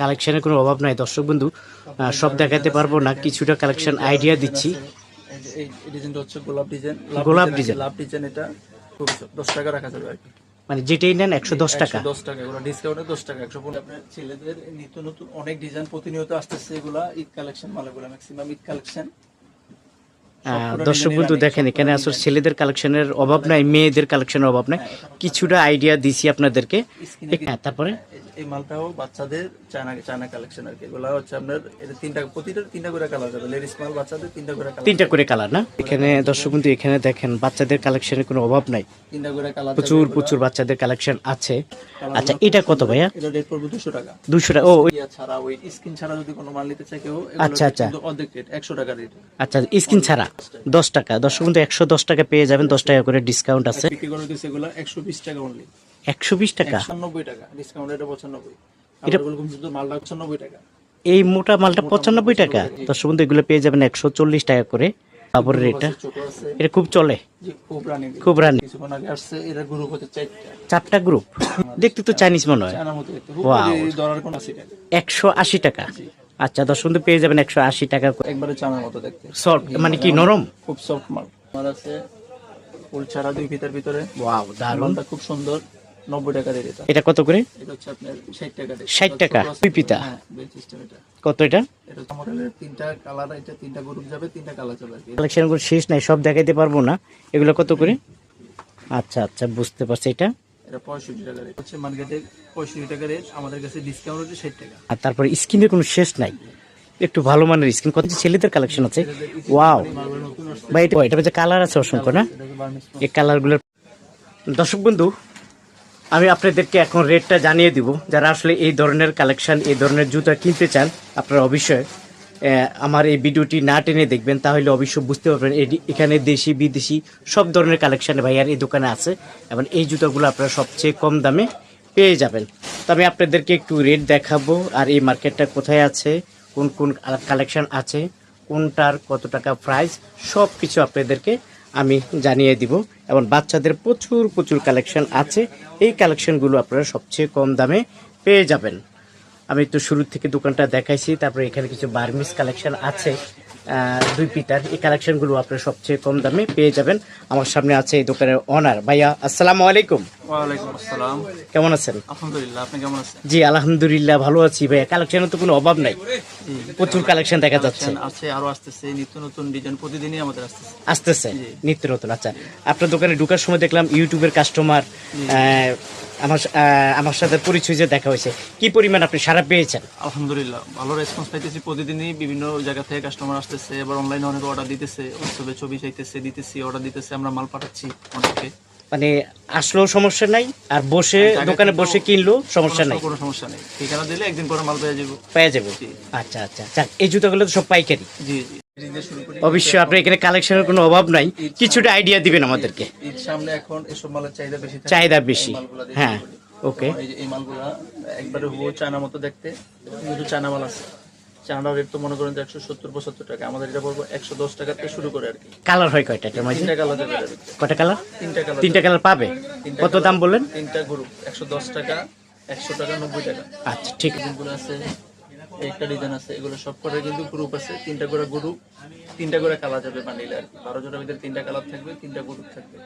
কালেকশনের কোনো অভাব নাই। দর্শক বন্ধু সব দেখাতে পারব না কিছুটা কালেকশন আইডিয়া দিচ্ছি। এই ডিজাইনটা হচ্ছে গোলাপ ডিজাইন গোলাপ ডিজাইন। এটা খুব দশ টাকা রাখা যাবে মানে যেটাই নেন একশো দশ টাকা। দশ টাকা এগুলো ডিসকাউন্টে দশ টাকা একশো পনেরো আপনার ছেলেদের নিত্য নতুন অনেক ডিজাইন প্রতিনিয়ত আসতেছে এগুলা ঈদ কালেকশন মালাগুলা ম্যাক্সিমাম ঈদ কালেকশন দর্শক বন্ধু দেখেন এখানে আসলে ছেলেদের কালেকশনের অভাব নাই মেয়েদের কালেকশনের অভাব নাই। কিছুটা আইডিয়া দিছি আপনাদেরকে। হ্যাঁ তারপরে? এই মালটাও বাচ্চাদের চায়না চায়না কালেকশন আর কি। এগুলা হচ্ছে আপনার এটা তিনটা প্রতিটা তিনটা করে কালার যাবে। লেডিস মাল বাচ্চাদের তিনটা করে কালার তিনটা করে কালার না? এখানে দর্শক বন্ধু এখানে দেখেন বাচ্চাদের কালেকশনের কোনো অভাব নাই। তিনটা করে কালার প্রচুর প্রচুর বাচ্চাদের কালেকশন আছে। আচ্ছা এটা কত ভাইয়া? এটা রেট পড়বে দুশো টাকা। দুশো টাকা ও ওই- ছাড়া ওই স্কিন ছাড়া যদি কোনো মাল নিতে চায় কেউ আচ্ছা, আচ্ছা। অর্ধেক রেট একশো টাকা রেট আচ্ছা স্ক্রিন ছাড়া? দশ টাকা। দর্শক বন্ধু একশো দশ টাকা পেয়ে যাবেন দশ টাকা করে ডিসকাউন্ট আছে। একশো বিশ টাকা অনলি একশো বিশ টাকা? পঁচানব্বই টাকা। ডিসকাউন্ট এটা পঁচানব্বই। এটা শুধু মালটা পঁচানব্বই টাকা। এই মোটা মালটা পঁচানব্বই টাকা? দর্শক বন্ধু এগুলো পেয়ে যাবেন একশো চল্লিশ টাকা করে। কাপড়ের আছে এটা খুব চলে। খুব রানি। এটা চারটা। গ্রুপ দেখতে তো চাইনিজ মনে হয়। একশো আশি টাকা। আচ্ছা দশ বন্ধু পেয়ে যাবেন একশো আশি টাকা করে। একবারে চানার মতো দেখতে। সফট মানে কি নরম? খুব সফট মাল। আমার আছে ফুল ছাড়া দুই ফিতার ভিতরে। ওয়াও দারুণ খুব সুন্দর নব্বই টাকা এটা এটা কত করে? এটা হচ্ছে আপনার ষাট টাকা। 60 টাকা, দুই। হ্যাঁ সিস্টেম এটা। কত এটা? তিনটা কালার এটা তিনটা গ্রুপ যাবে তিনটা কালার যাবে শেষ নাই সব দেখাইতে পারব না। এগুলো কত করে? আচ্ছা আচ্ছা বুঝতে পারছি এটা। আর তারপরে স্কিনের কোনো শেষ নাই। একটু ভালো মানের স্কিন কত ছেলেদের কালেকশন আছে? ওয়াও বা এটা এটা হচ্ছে কালার আছে অসংখ্য, না? এই কালারগুলোর দর্শক বন্ধু, আমি আপনাদেরকে এখন রেটটা জানিয়ে দিব। যারা আসলে এই ধরনের কালেকশন এই ধরনের জুতা কিনতে চান, আপনারা অবশ্যই আমার এই ভিডিওটি না টেনে দেখবেন, তাহলে অবশ্যই বুঝতে পারবেন এখানে দেশি, বিদেশি সব ধরনের কালেকশন ভাইয়ার এই দোকানে আছে, এবং এই জুতোগুলো আপনারা সবচেয়ে কম দামে পেয়ে যাবেন। তো আমি আপনাদেরকে একটু রেট দেখাবো, আর এই মার্কেটটা কোথায় আছে, কোন কোন কালেকশান আছে, কোনটার কত টাকা প্রাইস সব কিছু আপনাদেরকে আমি জানিয়ে দিব, এবং বাচ্চাদের প্রচুর প্রচুর কালেকশন আছে, এই কালেকশনগুলো আপনারা সবচেয়ে কম দামে পেয়ে যাবেন। আমি তো শুরু থেকে দোকানটা দেখাইছি তারপরে এখানে কিছু বার্মিস কালেকশন আছে দুই পিতার। এই কালেকশনগুলো আপনারা সবচেয়ে কম দামে পেয়ে যাবেন। আমার সামনে আছে এই দোকানের অনার ভাইয়া আসসালামু আলাইকুম। ওয়ালাইকুম আসসালাম। কেমন আছেন? আলহামদুলিল্লাহ আপনি কেমন আছেন? জি আলহামদুলিল্লাহ ভালো আছি ভাইয়া। কালেকশনের তো কোনো অভাব নাই। প্রচুর কালেকশন দেখা যাচ্ছে। আছে আরও আসতেছে নিত্য নতুন ডিজাইন প্রতিদিনই আমাদের আসতেছে। আসতেছে নিত্য নতুন আচ্ছা। আপনার দোকানে ঢোকার সময় দেখলাম ইউটিউবের কাস্টমার আমার আমার সাথে পরিচয় যে দেখা হয়েছে। কি পরিমাণ আপনি সারা পেয়েছেন? আলহামদুলিল্লাহ ভালো রেসপন্স পাইতেছি প্রতিদিনই। বিভিন্ন জায়গা থেকে কাস্টমার আসতেছে এবার অনলাইনে অনেক অর্ডার দিতেছে হোয়াটসঅ্যাপে ছবি চাইতেছে দিতেছি অর্ডার দিতেছে আমরা মাল পাঠাচ্ছি অনেককে। মানে আসলেও সমস্যা নাই আর বসে দোকানে বসে কিনলেও সমস্যা নাই। কোনো সমস্যা নেই। ঠিকানা দিলে একদিন পরে মাল পেয়ে যাব। পেয়ে যাব। আচ্ছা আচ্ছা। এই জুতাগুলো তো সব পাইকারি। জি জি। অবশ্যই আপনার এখানে কালেকশনের কোনো অভাব নাই। কিছুটা আইডিয়া দিবেন আমাদেরকে। সামনে এখন এসব মালের চাহিদা বেশি চাহিদা হ্যাঁ ওকে। এই মালগুলা একবারে হুবহু চায়না মতো দেখতে। কিন্তু চায়না মাল আছে। চায়না রেট তো মনে করেন একশো সত্তর পঁচাত্তর টাকা। আমাদের এটা পড়ব একশো দশ টাকা থেকে শুরু করে আর কি। কালার হয় কয়টা? এটার মাঝে। তিনটা কালার যাবে। কয়টা কালার তিনটা কালার তিনটা কালার পাবে? কত দাম বললেন? তিনটা গ্রুপ একশো দশ টাকা একশো টাকা নব্বই টাকা। আচ্ছা ঠিক। আছে আছে একটা ডিজাইন আছে এগুলো সব কিন্তু গ্রুপ আছে। তিনটা করে গ্রুপ তিনটা করে কালার যাবে বান্ডিলে আর কি। বারো জনের ভিতরে তিনটা কালার থাকবে তিনটা গ্রুপ থাকবে।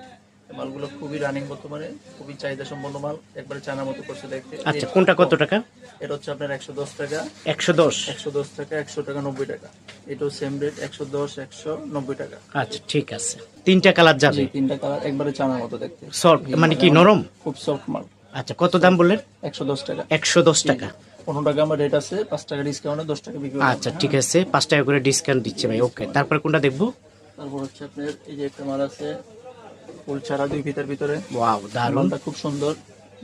মালগুলো খুবই রানিং বর্তমানে খুবই চাহিদা সম্পন্ন মাল একবারে চানা মতো করছে দেখতে। আচ্ছা কোনটা কত টাকা? এটা হচ্ছে আপনার একশো দশ টাকা। একশো দশ? একশো দশ টাকা একশো টাকা নব্বই টাকা। এটাও সেম রেট একশো দশ একশো নব্বই টাকা। আচ্ছা ঠিক আছে। তিনটা কালার যাবে? তিনটা কালার একবারে চানার মতো দেখতে। সফট মানে কি নরম? খুব সফট মাল। আচ্ছা কত দাম বললেন? একশো দশ টাকা। একশো দশ টাকা। পনেরো টাকা আমার রেট আছে পাঁচ টাকা ডিসকাউন্টে দশ টাকা বিক্রি আচ্ছা ঠিক আছে পাঁচ টাকা করে ডিসকাউন্ট দিচ্ছে ভাই ওকে তারপরে কোনটা দেখব? তারপর হচ্ছে আপনার এই যে একটা মাল আছে ফুল ছাড়া দুই ভিতর। ভিতরে ওয়াও দারুণ খুব সুন্দর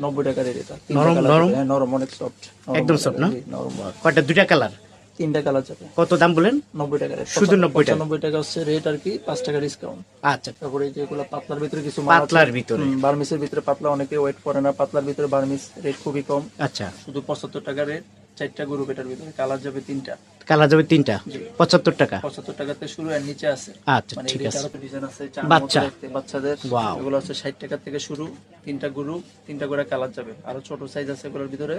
নব্বই টাকা রেট এটা। নরম, নরম? হ্যাঁ, নরম অনেক সফট একদম সফট না? নরম। কয়টা? দুইটা কালার তিনটা কালার যাবে কত দাম বলেন? নব্বই টাকা। শুধু 90 টাকা? নব্বই টাকা হচ্ছে রেট আর কি পাঁচ টাকা ডিসকাউন্ট আচ্ছা। তারপরে এই যে এগুলো পাতলার ভিতরে কিছু পাতলার ভিতরে। বার্মিসের ভিতরে পাতলা অনেকে ওয়েট করে না পাতলার ভিতরে বার্মিস রেট খুবই কম। আচ্ছা। শুধু পঁচাত্তর টাকা রেট চারটা গ্রুপ এটার ভিতরে কালার যাবে তিনটা। কালার যাবে তিনটা? পঁচাত্তর টাকা? পঁচাত্তর টাকাতে শুরু আর নিচে আছে। আচ্ছা মানে ঠিক আছে। ডিজাইন আছে বাচ্চা। বাচ্চাদের. এগুলো হচ্ছে ষাট টাকা থেকে শুরু তিনটা গ্রুপ তিনটা করে কালার যাবে। আরও ছোট সাইজ আছে এগুলোর ভিতরে।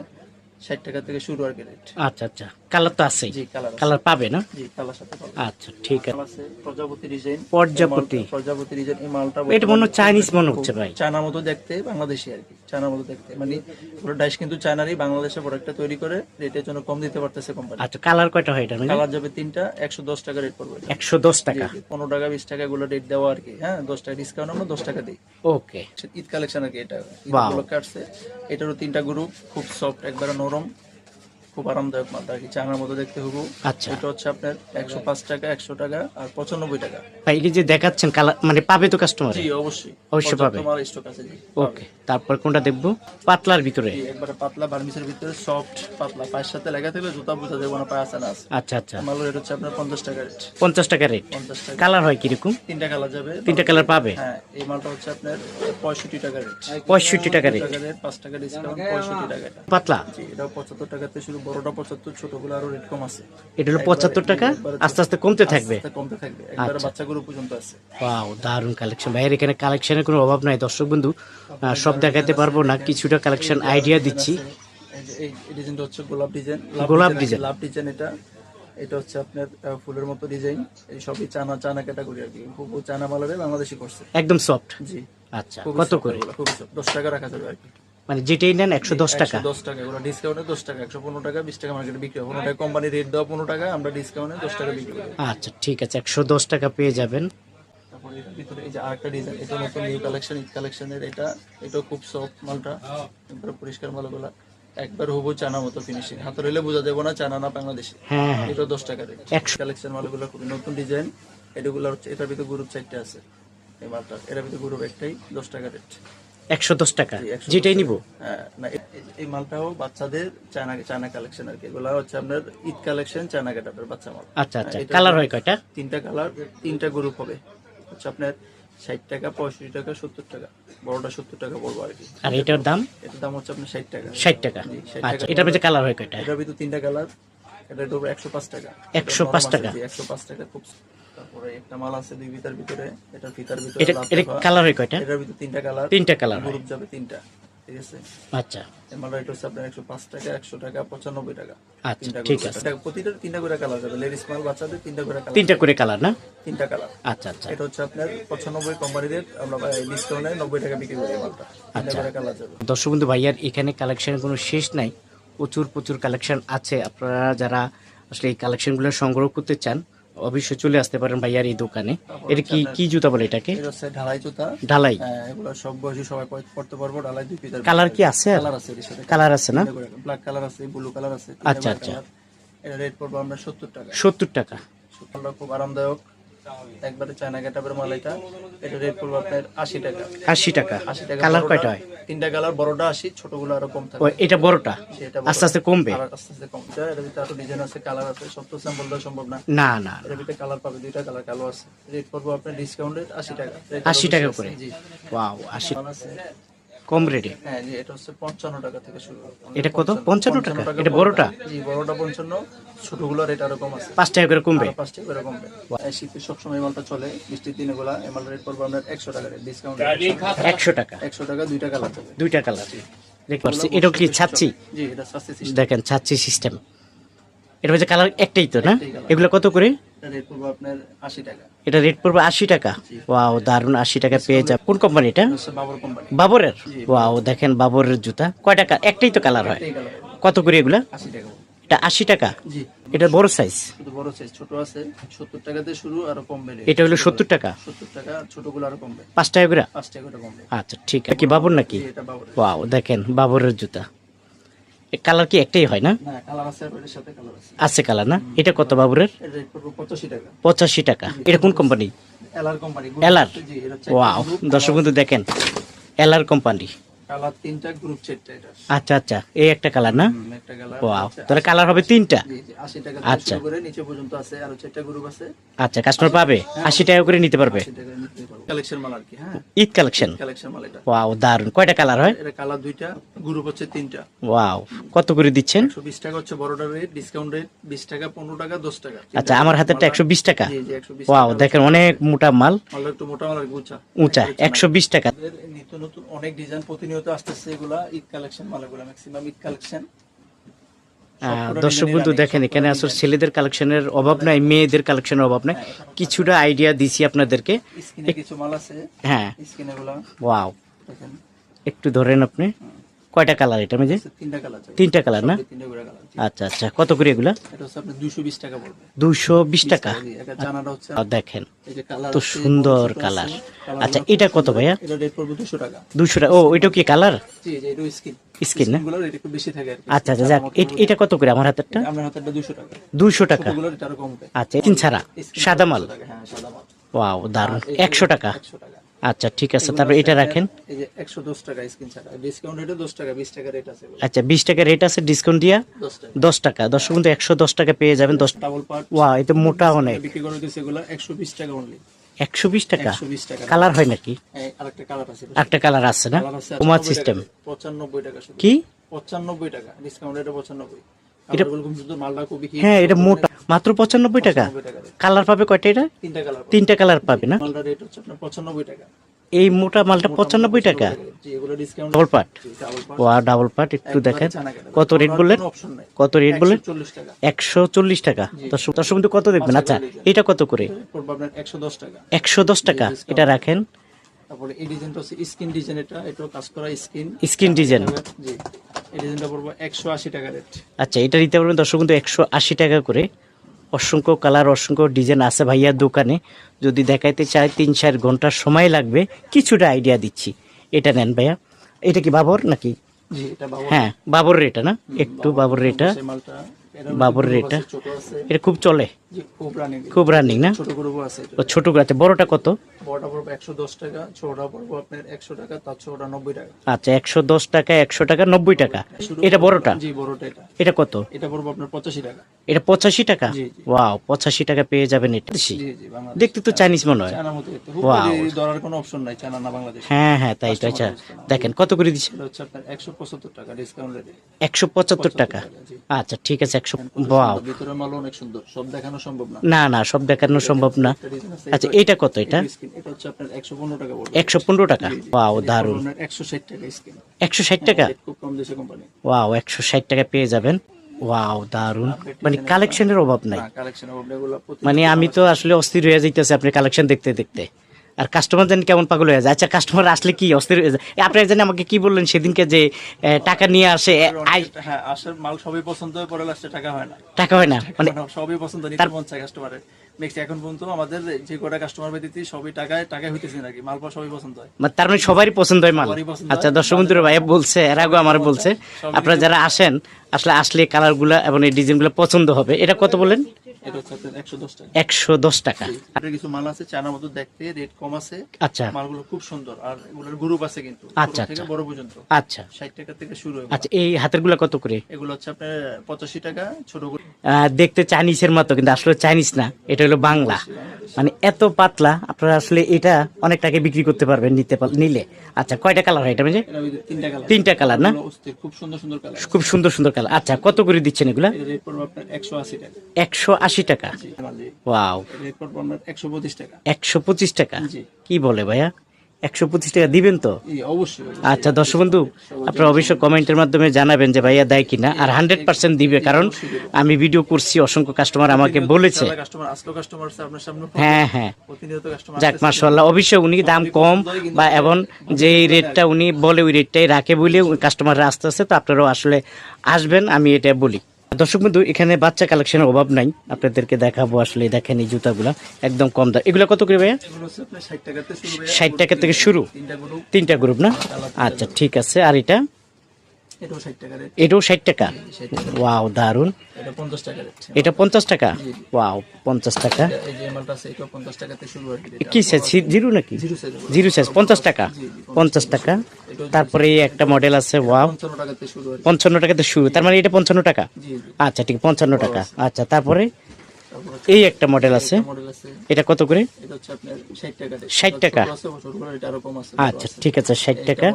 ষাট টাকা থেকে শুরু আর কি রেট আচ্ছা আচ্ছা। কালার তো আছেই। জি কালার কালার পাবে না? জি কালার সাথে পাবেন আচ্ছা ঠিক আছে। প্রজাপতি ডিজাইন প্রজাপতি। প্রজাপতি ডিজাইন এই মালটা এটা মনে চাইনিজ মনে হচ্ছে ভাই। চায়নার মতো দেখতে বাংলাদেশি আর কি। চায়নার মতো দেখতে। মানে পুরো ডাইস কিন্তু চায়নারই বাংলাদেশে প্রোডাক্টটা তৈরি করে রেটের জন্য কম দিতে পারতেছে কোম্পানি আচ্ছা কালার কয়টা হয় এটা কালার যাবে তিনটা একশো দশ টাকা রেট পড়বে এটা। একশো দশ টাকা? জি, জি, পনেরো টাকা বিশ টাকা এগুলো রেট দেওয়া আর কি। হ্যাঁ দশ টাকা ডিসকাউন্ট আমরা দশ টাকা দিই। ওকে ঈদ কালেকশন আর কি এটা. ঈদ কাটছে এটারও তিনটা গ্রুপ খুব সফট একবারে নরম düşünüyorum. খুব আরামদায়ক মাল আর কি চায়নার মতো দেখতে হব আচ্ছা। এটা হচ্ছে আপনার একশো পাঁচ টাকা একশো টাকা আর পঁচানব্বই টাকা। ভাই এই যে দেখাচ্ছেন কালার মানে পাবে তো কাস্টমার জি অবশ্যই। অবশ্যই পাবে। মাল স্টক আছে জি ওকে তারপর কোনটা দেখব? পাতলার ভিতরে। একবারে পাতলা বার্মিসের ভিতরে সফট পাতলা। পায়ের সাথে লেগে থাকলে জুতা বুঝা যাবে না পায়ে আছে না আচ্ছা আচ্ছা। মালের রেট হচ্ছে আপনার পঞ্চাশ টাকা রেট পঞ্চাশ টাকা রেট পঞ্চাশ টাকা। কালার হয় কীরকম? তিনটা কালার যাবে। তিনটা কালার পাবে? হ্যাঁ এই মালটা হচ্ছে আপনার পঁয়ষট্টি টাকা রেট পঁয়ষট্টি টাকা রেট পাঁচ টাকা ডিসকাউন্ট পঁয়ষট্টি টাকা এটা পাতলা? জি এটাও পঁচাত্তর টাকাতে শুরু বড়টা পঁচাত্তর ছোটগুলো আরও রেট কম আছে। এটা হলো পঁচাত্তর টাকা? আস্তে আস্তে কমতে থাকবে? কমতে থাকবে। একবারে বাচ্চাগুলো পর্যন্ত আছে। ওয়াও দারুণ কালেকশন ভাইয়ের এখানে কালেকশনের কোনো অভাব নাই। দর্শক বন্ধু সব দেখাতে পারব না। কিছুটা কালেকশন আইডিয়া দিচ্ছি। এই ডিজাইনটা হচ্ছে গোলাপ ডিজাইন গোলাপ ডিজাইন। লাভ ডিজাইন এটা। এটা হচ্ছে আপনার ফুলের মতো ডিজাইন এই সবই চানা চানা ক্যাটাগরি আর কি। খুব চানা মালারে বাংলাদেশি করছে। একদম সফট জি। আচ্ছা কত করে? soft। দশ টাকা রাখা যাবে আর কি। মানে যেটাই নেন একশো দশ টাকা। দশ টাকা এগুলো ডিসকাউন্টে দশ টাকা একশো পনেরো টাকা বিশ টাকা মার্কেটে বিক্রি হয়। পনেরো টাকা কোম্পানি রেট দেওয়া পনেরো টাকা আমরা ডিসকাউন্টে দশ টাকা বিক্রি করি। আচ্ছা ঠিক আছে একশো দশ টাকা পেয়ে যাবেন। তারপরে এটার ভিতরে এই যে আরেকটা ডিজাইন এটা নতুন নিউ কালেকশন ঈদ কালেকশনের এটা এটাও খুব সফট মালটা একবার পরিষ্কার মালগুলা। একবার হবু চানা মতো ফিনিশিং হাতে রইলে বোঝা যাবে না চানা না বাংলাদেশি। হ্যাঁ হ্যাঁ। এটা দশ টাকা রেট। কালেকশন মালগুলো খুবই নতুন ডিজাইন এটাগুলো এটার ভিতরে গ্রুপ চারটে আছে এই মালটা এটার ভিতরে গ্রুপ একটাই দশ টাকা রেট একশো দশ টাকা যেটাই নিব। হ্যাঁ এই মালটাও বাচ্চাদের চায়না চায়না কালেকশন আর কি। এগুলো হচ্ছে আপনার ঈদ কালেকশন চায়না গেটাপের বাচ্চা মাল। আচ্ছা আচ্ছা। কালার হয় কয়টা? তিনটা কালার তিনটা গ্রুপ হবে। হচ্ছে আপনার ষাট টাকা পঁয়ষট্টি টাকা সত্তর টাকা। বড়টা সত্তর টাকা পড়ব আর কি। আর এটার দাম? এটার দাম হচ্ছে আপনার ষাট টাকা। ষাট টাকা। জি, 60 আচ্ছা এটার মধ্যে কালার হয় কয়টা? এটার ভিতরে তিনটা কালার এটা একশো পাঁচ টাকা। 105 টাকা। একশো পাঁচ টাকা খুব তারপরে একটা মাল আছে দুই ফিতার ভিতরে এটার ফিতার ভিতরে এটা এটা কালার হয় কয়টা? এটার ভিতরে তিনটা কালার। তিনটা কালার গ্রুপ যাবে তিনটা ঠিক আছে? আচ্ছা। এই মালটা এটা হচ্ছে আপনার একশো পাঁচ টাকা একশো টাকা পঁচানব্বই টাকা। আচ্ছা ঠিক আছে। এটা প্রতিটার তিনটা করে কালার যাবে। লেডিস মাল বাচ্চাদের তিনটা করে কালার তিনটা করে কালার না? তিনটা কালার। আচ্ছা আচ্ছা। এটা হচ্ছে আপনার পঁচানব্বই কোম্পানি রেট আমরা ডিসকাউন্টে নব্বই টাকা বিক্রি করি মালটা। তিনটা আচ্ছা। করে কালার যাবে। দর্শক বন্ধু ভাইয়ার এখানে কালেকশনের কোনো শেষ নাই। প্রচুর প্রচুর কালেকশন আছে। আপনারা যারা আসলে এই কালেকশনগুলো সংগ্রহ করতে চান অবশ্যই চলে আসতে পারেন ভাইয়ার এই দোকানে। এটা কি কি জুতা বলে এটাকে? এটা হচ্ছে ঢালাই জুতা। ঢালাই। হ্যাঁ, এগুলো সব বয়সী সবাই পর- পড়তে পারব ঢালাই দুই পিতার কালার কি আছে? কালার আছে এর সাথে। কালার আছে না? ব্ল্যাক কালার আছে ব্লু কালার আছে আচ্ছা, আচ্ছা। এটা রেট পড়ব আমরা সত্তর টাকা। সত্তর টাকা খুব আরামদায়ক। একবারে চায়না গেটাপের মাল এটা। এটা রেট পড়ব আপনার আশি টাকা। আশি টাকা। আশি টাকা কালার কয়টা হয়? তিনটা কালার বড়টা আশি ছোটগুলো আরও কম ও থাকে এটা বড়টা আস্তে আস্তে কমবে? আস্তে আস্তে কম যায় এটার ভিতরে আরও ডিজাইন আছে কালার আছে সব তো স্যাম্পল দেওয়া সম্ভব না। না না এর ভিতরে কালার পাবে দুইটা কালার কালো আছে। রেট করব আপনার ডিসকাউন্ট রেট আশি টাকা। আশি টাকা করে? জি। ওয়াও আশি কম রেটে? হ্যাঁ জি এটা হচ্ছে পঞ্চান্ন টাকা থেকে শুরু। এটা কত? 55 টাকা? এটা বড়টা? জি বড়টা পঞ্চান্ন। ছোটগুলো রেট আরও কম আছে। পাঁচ টাকা করে কমবে? আরও পাঁচ টাকা করে কমবে। এই শীতের সবসময় এই মালটা চলে বৃষ্টির দিনে গুলা এই মালটা রেট করব আপনার একশো টাকা রেট ডিসকাউন্ট একশো টাকা। একশো টাকা দুইটা কালার দুইটা কালার দেখতে পাচ্ছি। এটা কি ছাচ্ছি জি এটা সিস্টেম দেখেন ছাচ্ছি সিস্টেম এটা হচ্ছে কালার একটাই তো না? এগুলো কত করে? এটা রেট পড়বে আশি টাকা। ওয়াও দারুণ আশি টাকা পেয়ে যা কোন কোম্পানি এটা? এটা বাবর বাবরের? ওয়াও দেখেন বাবরের জুতা। কয় টাকা? একটাই তো কালার হয়। কত করে এগুলা? এটা আশি টাকা? এটা বড় সাইজ বড় সাইজ ছোট আছে। সত্তর টাকাতে শুরু আরও কমবে এটা হলো সত্তর টাকা? সত্তর টাকা ছোটগুলো আরও কমবে পাঁচ টাকা করে? পাঁচ টাকা কমবে আচ্ছা ঠিক আছে। কি বাবর নাকি? ওয়াও দেখেন বাবরের জুতা। কালার কি একটাই হয় না? আছে কালার না? এটা কত বাবরের? পঁচাশি টাকা। এটা কোন কোম্পানি এলার কোম্পানি ওয়াও দর্শক বন্ধু দেখেন এলআর কোম্পানি কালার তিনটা গ্রুপ সেটটা এটা আচ্ছা আচ্ছা। এই একটা কালার না? একটা কালার ওয়াও তাহলে কালার হবে তিনটা? জি জি 80 টাকা আচ্ছা। করে নিচে পর্যন্ত আছে আর চারটা গ্রুপ আছে। আচ্ছা কাস্টমার পাবে? আশি টাকা করে নিতে পারবে? 80 কালেকশন মাল আর কি হ্যাঁ। ঈদ কালেকশন কালেকশন মাল এটা। ওয়াও দারুণ কয়টা কালার হয়? এটা কালার দুইটা গ্রুপ হচ্ছে তিনটা। ওয়াও কত করে দিচ্ছেন? একশো বিশ টাকা হচ্ছে বড়টা রেট ডিসকাউন্ট রেট বিশ টাকা পনেরো টাকা দশ টাকা। আচ্ছা আমার হাতেরটা একশো বিশ টাকা? জি জি একশো বিশ ওয়াও দেখেন অনেক মোটা মাল। মালটা একটু মোটা মাল আর উঁচা একশো বিশ টাকা। নিত্য নতুন অনেক ডিজাইন প্রতিনিয়ত আসতেছে এগুলা ঈদ কালেকশন মালগুলো ম্যাক্সিমাম ঈদ কালেকশন দর্শক বন্ধু দেখেন এখানে আসলে ছেলেদের কালেকশনের অভাব নাই মেয়েদের কালেকশনের অভাব নাই। কিছুটা আইডিয়া দিছি আপনাদেরকে। কিছু মাল আছে হ্যাঁ। ওয়াও একটু ধরেন আপনি। কয়টা কালার এটা মেজে? তিনটা কালার তিনটা কালার না? তিনটা করে কালার আচ্ছা আচ্ছা। কত করে এগুলা? এটা দুশো বিশ টাকা দেখেন তো সুন্দর কালার। আচ্ছা এটা কত ভাইয়া? এটা দুশো টাকা। ও ওইটা কি কালার? এটা স্কিন। স্কিন না? আচ্ছা আচ্ছা যাক এটা কত করে আমার হাতেরটা? এটা দুশো টাকা। এটা আচ্ছা তিন ছাড়া? সাদা মাল? হ্যাঁ ওয়াও দারুণ একশো টাকা। আচ্ছা ঠিক আছে তারপর এটা রাখেন। এই যে 110 টাকা স্ক্রিন ছাড়া। ডিসকাউন্ট রেটে 10 টাকা 20 টাকা রেট আছে আচ্ছা 20 টাকা রেট আছে ডিসকাউন্ট দিয়া 10 টাকা। 10 বন্ধু 110 টাকা পেয়ে যাবেন 10 ডাবল পার্ট ওয়া এটা মোটা অনেক। বিক্রি করে দিছে এগুলো 120 টাকা অনলি 120 টাকা? 120 টাকা। কালার হয় নাকি? হ্যাঁ, আরেকটা কালার আছে আরেকটা কালার আছে না? ওমা সিস্টেম 95 টাকা কি? 95 টাকা। ডিসকাউন্ট রেটে 95 হ্যাঁ এটা মোটা। মাত্র পঁচানব্বই টাকা? কালার পাবে কয়টা এটা? তিনটা কালার পাবে। না? পঁচানব্বই টাকা। এই মোটা মালটা পঁচানব্বই টাকা? ডবল পাট ও ডাবল পাট একটু দেখেন। কত রেট বললেন? কত রেট বললেন? একশো চল্লিশ টাকা। দর্শক কিন্তু কত দেখবেন? আচ্ছা এটা কত করে? একশো দশ টাকা। এটা রাখেন। তারপরে স্কিন ডিজাইন এটা কাজ করা স্কিন স্কিন ডিজাইন এই ডিজাইনটা পড়বে একশো আশি টাকা রেট। আচ্ছা এটা নিতে পারবেন দর্শক কিন্তু একশো আশি টাকা করে। অসংখ্য কালার অসংখ্য ডিজাইন আছে ভাইয়ার দোকানে। যদি দেখাইতে চায় তিন চার ঘণ্টার সময় লাগবে কিছুটা আইডিয়া দিচ্ছি। এটা নেন ভাইয়া। এটা কি বাবর নাকি? হ্যাঁ বাবর রেটা না? একটু বাবর। রেটা মালটা এটা এটা খুব চলে? খুব রানিং না? ছোট গ্রুপ আছে ছোট। আছে। বড়টা কত? বড়টা পড়বে টাকা ছোটটা পড়বে আপনার একশো টাকা তার ছোটটা নব্বই টাকা। আচ্ছা এটা বড়টা? জি বড়টা এটা। এটা কত? এটা পড়বে আপনার পঁচাশি টাকা। এটা পঁচাশি টাকা। ওয়াও টাকা পেয়ে যাবেন এটা। জি জি দেখতে তো চাইনিজ মনে হয়। মতো দেখতে। কোনো অপশন নাই চায়না না বাংলাদেশ। হ্যাঁ হ্যাঁ তাই তো আচ্ছা। দেখেন কত করে দিচ্ছে হচ্ছে আপনার একশো পঁচাত্তর টাকা ডিসকাউন্ট রেটে একশো পঁচাত্তর টাকা। আচ্ছা ঠিক আছে ভিতরে মাল অনেক সুন্দর সব দেখানো সম্ভব না। না না সব দেখানো সম্ভব না। একটা ডিজাইন আছে আচ্ছা এটা কত এটা? এটা হচ্ছে আপনার একশো পনেরো টাকা পড়বে ওয়াও দারুণ টাকা? স্কিন টাকা খুব কম দেশে কোম্পানি ওয়াও একশো ষাট টাকা পেয়ে যাবেন। ওয়াও দারুণ মানে কালেকশনের অভাব নাই। মানে আমি তো আসলে অস্থির হয়ে যাইতেছে আপনি কালেকশন দেখতে দেখতে। আর কাস্টমার জানি কেমন পাগল হয়ে যায়। আচ্ছা কাস্টমার আসলে কি অস্থির হয়ে যায়? আপনি জানি আমাকে কি বললেন সেদিনকে যে টাকা নিয়ে আসে হ্যাঁ আসার মাল সবই পছন্দ হয় পরে লাস্টে টাকা হয় না। টাকা হয় না মানে সবই পছন্দ নিতে মন চায় কাস্টমারের নেক্সট এখন পর্যন্ত আমাদের যে কটা কাস্টমার পেতেছি সবই টাকায় টাকায় হইতেছে নাকি? মাল পাওয়া সবই পছন্দ হয়। মানে তার মানে সবারই পছন্দ হয় মাল। আচ্ছা দর্শক বন্ধুরা ভাইয়া বলছে এর আগে আমার বলছে। আপনারা যারা আসেন আসলে আসলে কালারগুলো এবং এই ডিজাইনগুলো পছন্দ হবে। এটা কত বলেন এটা হচ্ছে আপনার একশো দশ টাকা। আপনার কিছু মাল আছে মতো দেখতে রেট কম আছে। আচ্ছা। মালগুলো খুব সুন্দর আর এগুলোর গ্রুপ আছে কিন্তু আচ্ছা, থেকে আচ্ছা। বড় পর্যন্ত। আচ্ছা। ষাট টাকা থেকে শুরু হয় আচ্ছা এই হাতেরগুলা কত করে? এগুলো হচ্ছে আপনার পঁচাশি টাকা ছোট দেখতে চাইনিজের মতো কিন্তু আসলে চাইনিজ না এটা হলো বাংলা। মানে এত পাতলা আপনারা আসলে এটা অনেক টাকা বিক্রি করতে পারবেন নিতে নিলে। আচ্ছা কয়টা কালার হয় এটা মানে? তিনটা কালার। তিনটা কালার না? খুব সুন্দর সুন্দর কালার। খুব সুন্দর সুন্দর কালার। আচ্ছা কত করে দিচ্ছেন এগুলা? একশো আশি টাকা। একশো আশি টাকা। ওয়াও। একশো পঁচিশ টাকা। একশো পঁচিশ টাকা? কি বলে ভাইয়া? একশো পঁচিশ টাকা দিবেন তো। আচ্ছা দর্শক বন্ধু আপনারা অবশ্যই কমেন্টের মাধ্যমে জানাবেন যে ভাইয়া দেয় কিনা আর হান্ড্রেড পার্সেন্ট দিবে কারণ আমি ভিডিও করছি অসংখ্য কাস্টমার আমাকে বলেছে। হ্যাঁ হ্যাঁ। যাক মার্শাল্লাহ অবশ্যই উনি দাম কম বা এবং যে রেটটা উনি বলে ওই রেটটাই রাখে বলে কাস্টমাররা আসতে আসতে তো আপনারাও আসলে আসবেন আমি এটা বলি। দর্শক বন্ধু এখানে বাচ্চা কালেকশনের অভাব নাই। আপনাদেরকে দেখাবো আসলে দেখেন এই জুতাগুলা। একদম কম দাম। এগুলো কত করে ভাইয়া? ষাট টাকা থেকে শুরু তিনটা গ্রুপ না? আচ্ছা ঠিক আছে। আর এটা? এটাও ষাট টাকা রেট এটাও ষাট টাকা? ওয়াও দারুণ এটা পঞ্চাশ টাকা রেট এটা পঞ্চাশ টাকা? ওয়াও পঞ্চাশ টাকা। এই যে মালটা আছে এটাও পঞ্চাশ টাকাতে শুরু হয়। কি সাইজ জিরো নাকি? জিরো সাইজ জিরো সাইজ পঞ্চাশ টাকা? পঞ্চাশ টাকা। তারপরে একটা মডেল আছে ওয়াও। পঞ্চান্ন টাকাতে শুরু হয়। পঞ্চান্ন টাকাতে শুরু। তার মানে এটা পঞ্চান্ন টাকা? জি জি। আচ্ছা ঠিক পঞ্চান্ন টাকা। আচ্ছা তারপরে? এই একটা মডেল আছে। এটা কত করে? ষাট টাকা। 60 আচ্ছা ঠিক আছে ষাট টাকা।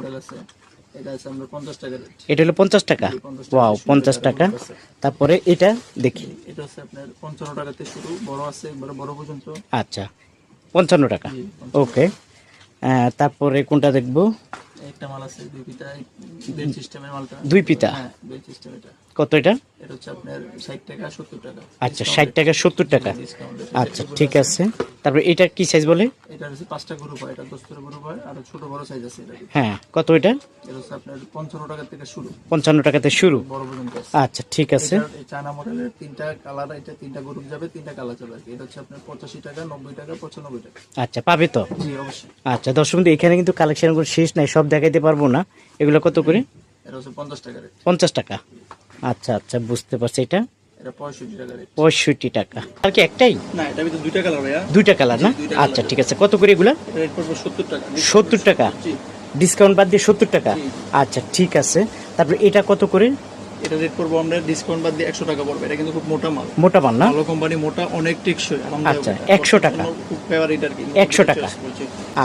এটা আছে আমরা পঞ্চাশ টাকা এটা হলো পঞ্চাশ টাকা? ওয়াও পঞ্চাশ টাকা। তারপরে এটা দেখি। এটা হচ্ছে আপনার পঞ্চান্ন টাকাতে শুরু বড় আছে বড় পর্যন্ত। আচ্ছা পঞ্চান্ন টাকা। ওকে। তারপরে কোনটা দেখব? একটা মাল আছে দুই পিতা সিস্টেমের মালটা। দুই পিতা হ্যাঁ সিস্টেম এটা। কত এটা? এটা হচ্ছে আপনার ষাট টাকা সত্তর টাকা। আচ্ছা ষাট টাকা সত্তর টাকা। ডিসকাউন্ট আচ্ছা ঠিক আছে। তারপরে এটা কি সাইজ বলে? হয় এটা দশটা গ্রুপ আর ছোট বড় সাইজ আছে কত এটা? এটা হচ্ছে আপনার পঞ্চান্ন টাকা থেকে শুরু। পঞ্চান্ন টাকাতে শুরু। আচ্ছা ঠিক আছে। চায়না মডেলের তিনটা কালার এটা তিনটা গ্রুপ যাবে তিনটা কালার যাবে এটা হচ্ছে আপনার পঁচাশি টাকা নব্বই টাকা পঁচানব্বই টাকা। আচ্ছা পাবে তো? অবশ্যই। আচ্ছা দর্শক এখানে কিন্তু কালেকশনগুলো শেষ নাই সব দেখাইতে পারব না। এগুলো কত করে? এটা হচ্ছে পঞ্চাশ টাকা পঞ্চাশ টাকা। আচ্ছা আচ্ছা বুঝতে পারছি। এটা পঁয়ষট্টি টাকা আর কি একটাই? না এটা ভিতরে দুইটা কালার না? আচ্ছা ঠিক আছে। কত করে এগুলা? সত্তর টাকা। ডিসকাউন্ট বাদ দিয়ে সত্তর টাকা? আচ্ছা ঠিক আছে। তারপরে এটা কত করে? এটা রেট পড়ব আমরা ডিসকাউন্ট বাদ দিয়ে একশো টাকা পড়বে। এটা কিন্তু খুব মোটা মাল। মোটা পান না? ভালো কোম্পানি মোটা অনেক টেকসই। আচ্ছা, এটা। 100 টাকা। খুব ফেভারিট আর কি। 100 টাকা।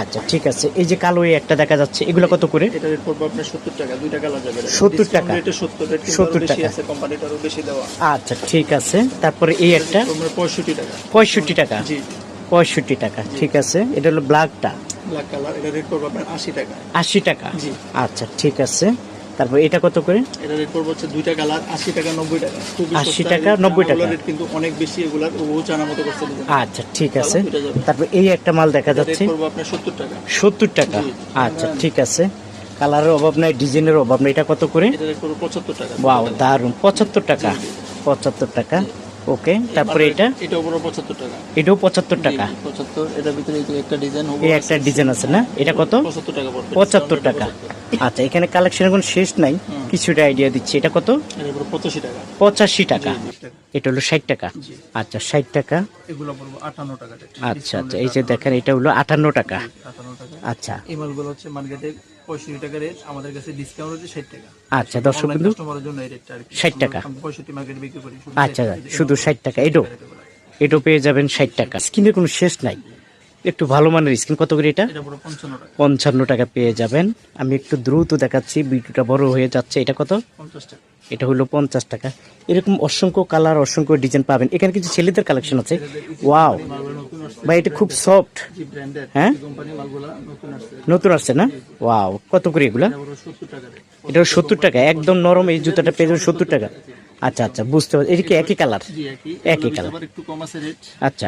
আচ্ছা ঠিক আছে। এই যে কালো এই একটা দেখা যাচ্ছে এগুলো কত করে? এটা রেট পড়বে আপনার সত্তর টাকা। দুইটা কালার যাবে। 70 টাকা। রেটে সত্তর রেট সত্তর টাকা। আছে কোম্পানিটারও বেশি দেওয়া। আচ্ছা ঠিক আছে। তারপরে এই একটা? পঁয়ষট্টি টাকা। পঁয়ষট্টি টাকা? জি। পঁয়ষট্টি টাকা ঠিক আছে। এটা হলো ব্ল্যাকটা ব্ল্যাক কালার এটা রেট পড়বে আপনার আশি টাকা। আশি টাকা। জি। আচ্ছা ঠিক আছে। তারপর এটা কত করে? এটা রেট পড়বে হচ্ছে দুইটা কালার আশি টাকা নব্বই টাকা। আশি টাকা, নব্বই টাকা। রেট কিন্তু অনেক বেশি এগুলার ও জানা মতো করতে আচ্ছা ঠিক আছে। তারপর এই একটা মাল দেখা যাচ্ছে। আপনার সত্তর টাকা। সত্তর টাকা। আচ্ছা ঠিক আছে। কালারের অভাব নাই ডিজাইনের অভাব নাই। এটা কত করে? পঁচাত্তর টাকা। বা দারুণ পঁচাত্তর টাকা। পঁচাত্তর টাকা। ওকে তারপরে এটা? এটা উপরে পঁচাত্তর টাকা। এটাও পঁচাত্তর টাকা। পঁচাত্তর। এটার ভিতরে এই একটা ডিজাইন হবে এই একটা ডিজাইন আছে না? এটা কত? পঁচাত্তর টাকা পড়বে। পঁচাত্তর টাকা। আচ্ছা এখানে কালেকশন এখন শেষ নাই। কিছুটা আইডিয়া দিচ্ছি। এটা কত? পঁচাশি টাকা। পঁচাশি টাকা। এটা হলো ষাট টাকা। আচ্ছা ষাট টাকা। এগুলো পড়ব আটান্ন টাকা। আচ্ছা আচ্ছা এই যে দেখেন এটা হলো আটান্ন টাকা। আটান্ন টাকা। আচ্ছা। এই মালগুলো হচ্ছে মার্কেটে পঁয়ষট্টি টাকা রেট আমাদের কাছে ডিসকাউন্ট হচ্ছে ষাট টাকা। আচ্ছা দর্শক অনলাইন বন্ধু কাস্টমারের জন্য এই রেটটা আর কি। 60 টাকা। পঁয়ষট্টি মার্কেটে বিক্রি করি আচ্ছা শুধু ষাট টাকা। পেয়ে যাবেন ষাট টাকা। স্কিনের কোনো শেষ নাই। একটু ভালো মানের স্কিন কত করে এটা? এটা পঞ্চান্ন টাকা। পঞ্চান্ন টাকা পেয়ে যাবেন। আমি একটু দ্রুত দেখাচ্ছি বিটুটা বড় হয়ে যাচ্ছে। এটা কত? পঞ্চাশ টাকা। এটা হলো পঞ্চাশ টাকা। এরকম অসংখ্য কালার অসংখ্য ডিজাইন পাবেন। এখানে কিছু ছেলেদের কালেকশন আছে। ওয়াও। ভাই এটা খুব সফট। হ্যাঁ? নতুন আসছে না? ওয়াও কত করে এগুলা? এটা সত্তর টাকা একদম নরম এই জুতাটা পেয়ে যাবেন সত্তর টাকা। আচ্ছা আচ্ছা বুঝতে পারছি। এটা কি একই কালার? একই। কালার। আচ্ছা।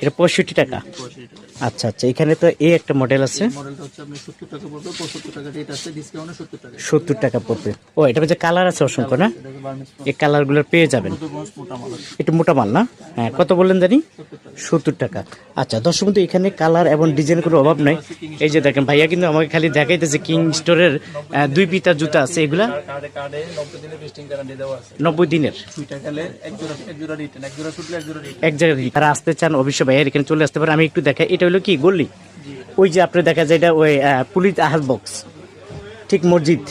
এটা পঁয়ষট্টি টাকা। আচ্ছা আচ্ছা এখানে তো এই একটা মডেল আছে। হচ্ছে সত্তর টাকা পড়বে ও এটা যে কালার আছে অসংখ্য, না? এই কালারগুলো পেয়ে যাবেন। একটু মোটা মাল, না? হ্যাঁ কত বললেন জানি? সত্তর টাকা। আচ্ছা দর্শক বন্ধু, এখানে কালার এবং ডিজাইনের কোনো অভাব নাই। এই যে দেখেন, ভাইয়া কিন্তু আমাকে খালি দেখাইতেছে কিং স্টোরের দুই পিতা জুতা আছে, এগুলা? নব্বই দিনের। এক জায়গায় তারা আসতে চান, অবশ্যই ভাইয়ার এখানে চলে আসতে পারে। আমি একটু দেখাই, এটা হলো কি গল্লি ওই যে আপনি দেখা যায় এটা ওই পুলিশ আহাদ বক্স ঠিক মসজিদ।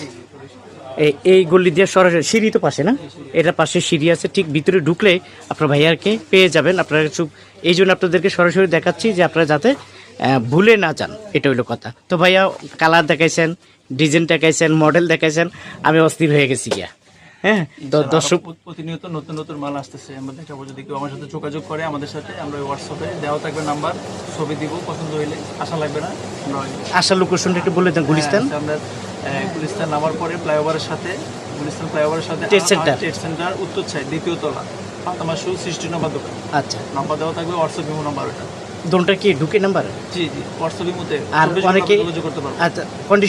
এই গলি দিয়ে সরাসরি সিঁড়ি তো পাশে না? এটা পাশে সিঁড়ি আছে, ঠিক ভিতরে ঢুকলে আপনার ভাইয়ারকে পেয়ে যাবেন। আপনারা চুপ এই জন্য আপনাদেরকে সরাসরি দেখাচ্ছি যে আপনারা যাতে ভুলে না যান। এটা হইল কথা। তো ভাইয়া কালার দেখাইছেন ডিজাইন দেখাইছেন মডেল দেখাইছেন, আমি অস্থির হয়ে গেছি গিয়া। হ্যাঁ। দর্শক প্রতিনিয়ত নতুন নতুন মাল আসতেছে আমরা দেখাবো যদি কেউ আমার সাথে যোগাযোগ করে আমাদের সাথে আমরা হোয়াটসঅ্যাপে দেওয়া থাকবে নাম্বার ছবি দিব পছন্দ হইলে আশা লাগবে না আমরা আশা লোকেশনটা একটু বলে দেন গুলিস্তান। হ্যাঁ, আমরা গুলিস্তান নামার পরে ফ্লাইওভারের সাথে গুলিস্তান ফ্লাইওভারের সাথে। ট্রেড সেন্টার উত্তর সাইড দ্বিতীয় তলা ফাতামা শু সৃষ্টি নম্বর দোকান। আচ্ছা। নাম্বার দেওয়া থাকবে হোয়াটসঅ্যাপ ইমো নাম্বার ওটা। দোনটা কি ঢুকে নাম্বার? জি জি হোয়াটসঅ্যাপ ইমোতে আর অনেকেই যোগাযোগ করতে পারব। আচ্ছা কন্ডিশন